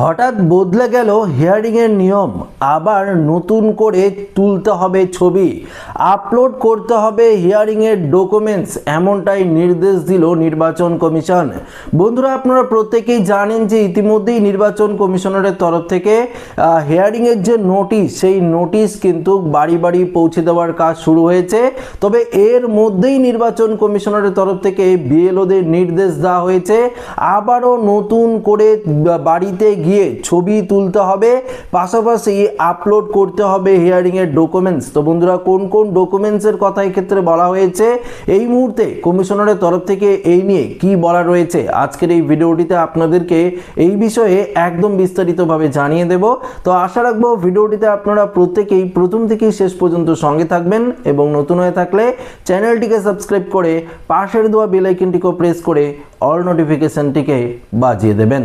হঠাৎ বদলে গেল হিয়ারিংয়ের নিয়ম। আবার নতুন করে তুলতে হবে ছবি। আপলোড করতে হবে হিয়ারিংয়ের ডকুমেন্টস, এমনটাই নির্দেশ দিল নির্বাচন কমিশন। বন্ধুরা, আপনারা প্রত্যেকেই জানেন যে ইতিমধ্যেই নির্বাচন কমিশনারের তরফ থেকে হিয়ারিংয়ের যে নোটিশ, সেই নোটিশ কিন্তু বাড়ি বাড়ি পৌঁছে দেওয়ার কাজ শুরু হয়েছে। তবে এর মধ্যেই নির্বাচন কমিশনারের তরফ থেকে বিএলওদের নির্দেশ দেওয়া হয়েছে। আবারও নতুন করে বাড়িতে গিয়ে ছবি তুলতে হবে, পাশাপাশি আপলোড করতে হবে হিয়ারিংয়ের ডকুমেন্টস তো বন্ধুরা, কোন কোন ডকুমেন্টসের কথা ক্ষেত্রে বলা হয়েছে? এই মুহূর্তে কমিশনারের তরফ থেকে এই নিয়ে কি বলা রয়েছে? আজকের এই ভিডিওটিতে আপনাদেরকে এই বিষয়ে একদম বিস্তারিতভাবে জানিয়ে দেব। তো আশা রাখব ভিডিওটিতে আপনারা প্রত্যেকেই প্রথম থেকেই শেষ পর্যন্ত সঙ্গে থাকবেন এবং নতুন হয়ে থাকলে চ্যানেলটিকে সাবস্ক্রাইব করে পাশের দেওয়া বেল আইকনটিকেও প্রেস করে অল নোটিফিকেশনটিকে বাজিয়ে দেবেন।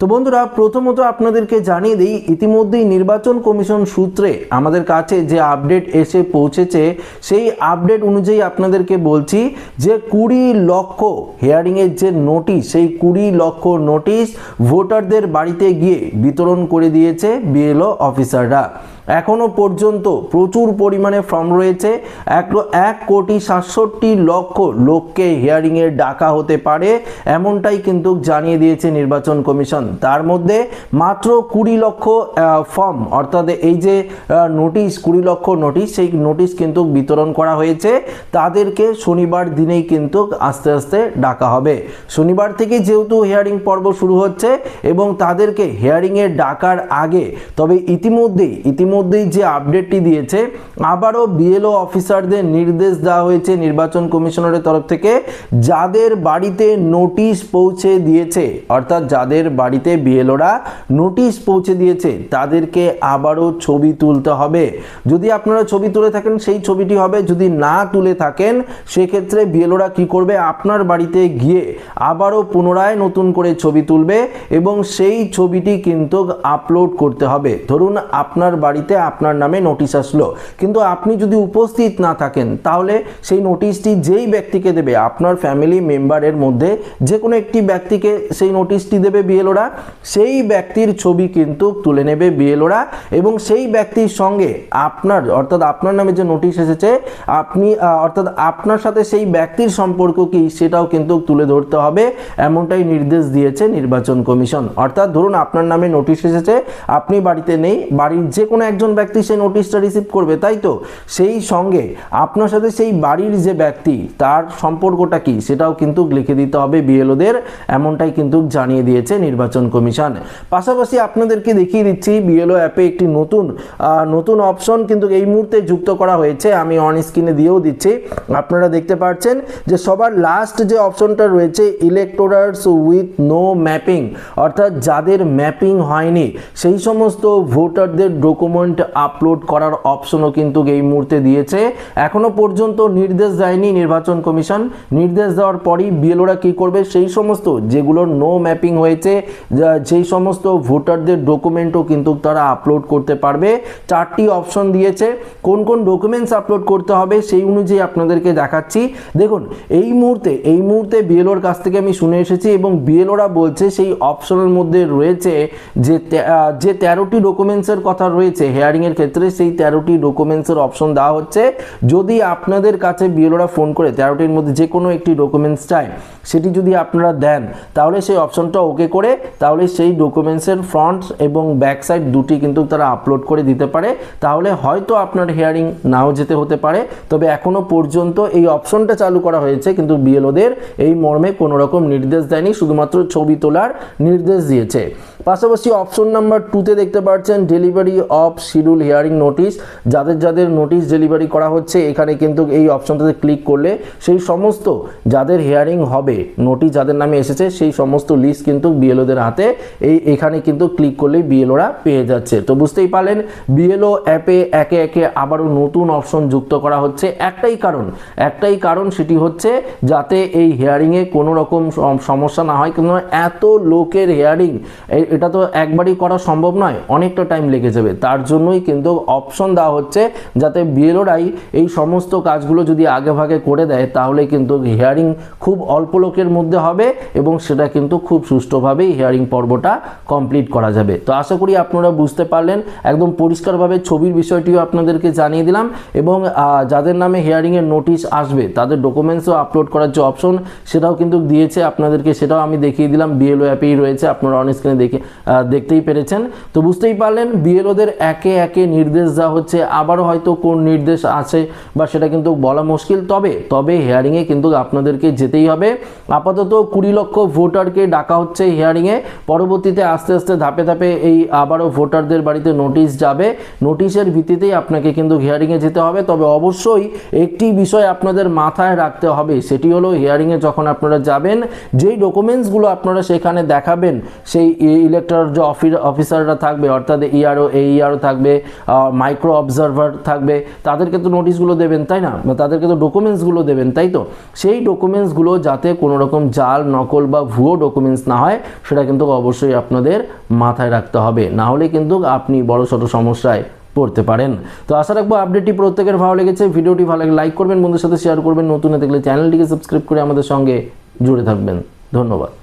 তো বন্ধুরা, প্রথমত আপনাদেরকে জানিয়ে দিই, ইতিমধ্যেই নির্বাচন কমিশন সূত্রে আমাদের কাছে যে আপডেট এসে পৌঁছেছে, সেই আপডেট অনুযায়ী আপনাদেরকে বলছি যে কুড়ি লক্ষ হিয়ারিংয়ের যে নোটিশ সেই কুড়ি লক্ষ নোটিশ ভোটারদের বাড়িতে গিয়ে বিতরণ করে দিয়েছে বিএলও অফিসাররা এখনও পর্যন্ত প্রচুর পরিমাণে ফর্ম রয়েছে। এক এক কোটি সাতষট্টি লক্ষ লোককে হিয়ারিংয়ে ডাকা হতে পারে, এমনটাই কিন্তু জানিয়ে দিয়েছে নির্বাচন কমিশন। তার মধ্যে মাত্র কুড়ি লক্ষ ফর্ম, অর্থাৎ এই যে নোটিশ, কুড়ি লক্ষ নোটিশ, সেই নোটিশ কিন্তু বিতরণ করা হয়েছে। তাদেরকে শনিবার দিনেই কিন্তু আস্তে আস্তে ডাকা হবে। শনিবার থেকে যেহেতু হিয়ারিং পর্ব শুরু হচ্ছে এবং তাদেরকে হিয়ারিংয়ে ডাকার আগে, তবে ইতিমধ্যেই ইতিমধ্যেই যে আপডেটটি দিয়েছে, আবারও বিএলও অফিসারদের নির্দেশ দেওয়া হয়েছে নির্বাচন কমিশনারের তরফ থেকে, যাদের বাড়িতে নোটিশ পৌঁছে দিয়েছে, অর্থাৎ যাদের বাড়িতে বিএলওরা নোটিশ পৌঁছে দিয়েছে, তাদেরকে আবারও ছবি তুলতে হবে। যদি আপনারা ছবি তুলে থাকেন, সেই ছবিটি হবে, যদি না তুলে থাকেন, সেক্ষেত্রে বিএলওরা কি করবে? আপনার বাড়িতে গিয়ে আবারও পুনরায় নতুন করে ছবি তুলবে এবং সেই ছবিটি কিন্তু আপলোড করতে হবে। ধরুন আপনার বাড়িতে আপনার নামে নোটিশ আসলো। কিন্তু আপনি যদি উপস্থিত না থাকেন, তাহলে সেই নোটিশটি যেই ব্যক্তিকে দেবে, আপনার ফ্যামিলি মেম্বারের মধ্যে যে কোনো একটি ব্যক্তিকে সেই নোটিশটি দেবে বিএলওরা, সেই ব্যক্তির ছবি কিন্তু তুলে নেবে বিএলওরা এবং সেই ব্যক্তির সঙ্গে আপনার, অর্থাৎ আপনার নামে যে নোটিশ এসেছে, আপনি অর্থাৎ আপনার সাথে সেই ব্যক্তির সম্পর্ক কি, সেটাও কিন্তু তুলে ধরতে হবে। এমনটাই নির্দেশ দিয়েছে নির্বাচন কমিশন। অর্থাৎ ধরুন আপনার নামে নোটিশ এসেছে, আপনি বাড়িতে নেই, বাড়ির যে কোনো একজন ব্যক্তি সেই নোটিশটা রিসিভ করবে, তাই তো? সেই সঙ্গে আপনার সাথে সেই বাড়ির যে ব্যক্তি, তার সম্পর্কটা কি? সেটাও কিন্তু লিখে দিতে হবে বিএলওদের, এমনটাই কিন্তু জানিয়ে দিয়েছে নির্বাচন কমিশন। পাশাপাশি আপনাদেরকে দেখিয়ে দিচ্ছি, বিএলও অ্যাপে একটি নতুন নতুন অপশন কিন্তু এই মুহূর্তে যুক্ত করা হয়েছে, আমি অন স্ক্রিনে দিয়েও দিচ্ছি। আপনারা দেখতে পাচ্ছেন যে সবার লাস্ট যে অপশনটা রয়েছে ইলেকটোরার্স উইথ নো ম্যাপিং অর্থাৎ যাদের ম্যাপিং হয়নি, সেই সমস্ত ভোটারদের ডকুমেন্ট আপলোড করার অপশনও কিন্তু এই মুহূর্তে দিয়েছে। এখনও পর্যন্ত নির্দেশ দেয়নি নির্বাচন কমিশন। নির্দেশ দেওয়ার পরই বিএলওরা কি করবে? সেই সমস্ত যেগুলোর নো ম্যাপিং হয়েছে যেই সমস্ত ভোটারদের ডকুমেন্টও কিন্তু তারা আপলোড করতে পারবে। চারটি অপশন দিয়েছে। কোন কোন ডকুমেন্টস আপলোড করতে হবে সেই অনুযায়ী আপনাদেরকে দেখাচ্ছি। দেখুন, এই মুহূর্তে এই মুহূর্তে বিএলওর কাছ থেকে আমি শুনে এসেছি এবং বিএলওরা বলছে সেই অপশনের মধ্যে রয়েছে যে যে তেরোটি ডকুমেন্টসের কথা রয়েছে হেয়ারিংয়ের ক্ষেত্রে সেই তেরোটি ডকুমেন্টসের অপশন দেওয়া হচ্ছে। যদি আপনাদের কাছে বিএলওরা ফোন করে তেরোটির মধ্যে যে কোনো একটি ডকুমেন্টস চায়, সেটি যদি আপনারা দেন, তাহলে সেই অপশনটা ওকে করে, তাহলে সেই ডকুমেন্টসের ফ্রন্ট এবং ব্যাক সাইড দুটি কিন্তু তারা আপলোড করে দিতে পারে। তাহলে হয়তো আপনার হিয়ারিং নাও যেতে হতে পারে, তবে এখনও পর্যন্ত এই অপশনটা চালু করা হয়েছে, কিন্তু বিএলওদের এই মর্মে কোনো রকম নির্দেশ দেয়নি, শুধুমাত্র ছবি তোলার নির্দেশ দিয়েছে। পাশাপাশি অপশন নাম্বার টুতে দেখতে পাচ্ছেন delivery of schedule hearing notice যাদের যাদের নোটিশ ডেলিভারি করা হচ্ছে, এখানে কিন্তু এই অপশনটাতে ক্লিক করলে সেই সমস্ত যাদের হিয়ারিং হবে নোটিশ যাদের নামে এসেছে, সেই সমস্ত লিস্ট কিন্তু বিএলওদের হাতে এই, এখানে কিন্তু ক্লিক করলেই বিএলওরা পেয়ে যাচ্ছে। তো বুঝতেই পারলেন বিএলও অ্যাপে একে একে আবারও নতুন অপশন যুক্ত করা হচ্ছে। একটাই কারণ একটাই কারণ সেটি হচ্ছে যাতে এই হিয়ারিংয়ে কোনো রকম সমস্যা না হয় কিন্তু এত লোকের হিয়ারিং এটা তো একবারই করা সম্ভব নয়, অনেকটা টাইম লেগে যাবে। তার জন্যই কিন্তু অপশন দেওয়া হচ্ছে যাতে বিএলওরাই এই সমস্ত কাজগুলো যদি আগে ভাগে করে দেয়, তাহলে কিন্তু হিয়ারিং খুব অল্প লোকের মধ্যে হবে এবং সেটা কিন্তু খুব সুষ্ঠুভাবেই হিয়ারিং পর্বটা কমপ্লিট করা যাবে। তো আশা করি আপনারা বুঝতে পারলেন, একদম পরিষ্কারভাবে ছবির বিষয়টিও আপনাদেরকে জানিয়ে দিলাম এবং যাদের নামে হিয়ারিংয়ের নোটিশ আসবে, তাদের ডকুমেন্টসও আপলোড করার যে অপশন সেটাও কিন্তু দিয়েছে আপনাদেরকে, সেটাও আমি দেখিয়ে দিলাম। বিএলও অ্যাপেই রয়েছে, আপনারা অন স্ক্রিনে দেখে দেখতেই পেরেছেন। তো বুঝতেই পারলেন, বিএলওদের একে একে নির্দেশ দেওয়া হচ্ছে। আবারও হয়তো কোন নির্দেশ আছে বা সেটা কিন্তু বলা মুশকিল। তবে তবে হিয়ারিংয়ে কিন্তু আপনাদেরকে যেতেই হবে। আপাতত কুড়ি লক্ষ ভোটারকে ডাকা হচ্ছে হিয়ারিংয়ে পরবর্তীতে আস্তে আস্তে ধাপে ধাপে এই আবারও ভোটারদের বাড়িতে নোটিশ যাবে। নোটিশের ভিত্তিতেই আপনাকে কিন্তু হিয়ারিংয়ে যেতে হবে। তবে অবশ্যই একটি বিষয় আপনাদের মাথায় রাখতে হবে। সেটি হলো হিয়ারিংয়ে যখন আপনারা যাবেন, যেই ডকুমেন্টসগুলো আপনারা সেখানে দেখাবেন, সেই ইলেকট্রাল যে অফিসাররা থাকবে, অর্থাৎ E ইআরও এ ইআরও থাকবে মাইক্রো অবজারভার থাকবে, তাদেরকে তো নোটিশগুলো দেবেন, তাই না? তাদেরকে তো ডকুমেন্টসগুলো দেবেন, তাই তো? সেই ডকুমেন্টসগুলো যাতে কোনো রকম জাল, নকল বা ভুয়ো ডকুমেন্টস না হয়, সেটা কিন্তু অবশ্যই আপনাদের মাথায় রাখতে হবে। না হলে কিন্তু আপনি বড় সড়ো সমস্যায় পড়তে পারেন। তো আশা রাখব আপডেটটি প্রত্যেকের ভালো লেগেছে। ভিডিওটি ভালো লাগে লাইক করবেন, বন্ধুদের সাথে শেয়ার করবেন, নতুন দেখলে চ্যানেলটিকে সাবস্ক্রাইব করে আমাদের সঙ্গে জুড়ে থাকবেন। ধন্যবাদ।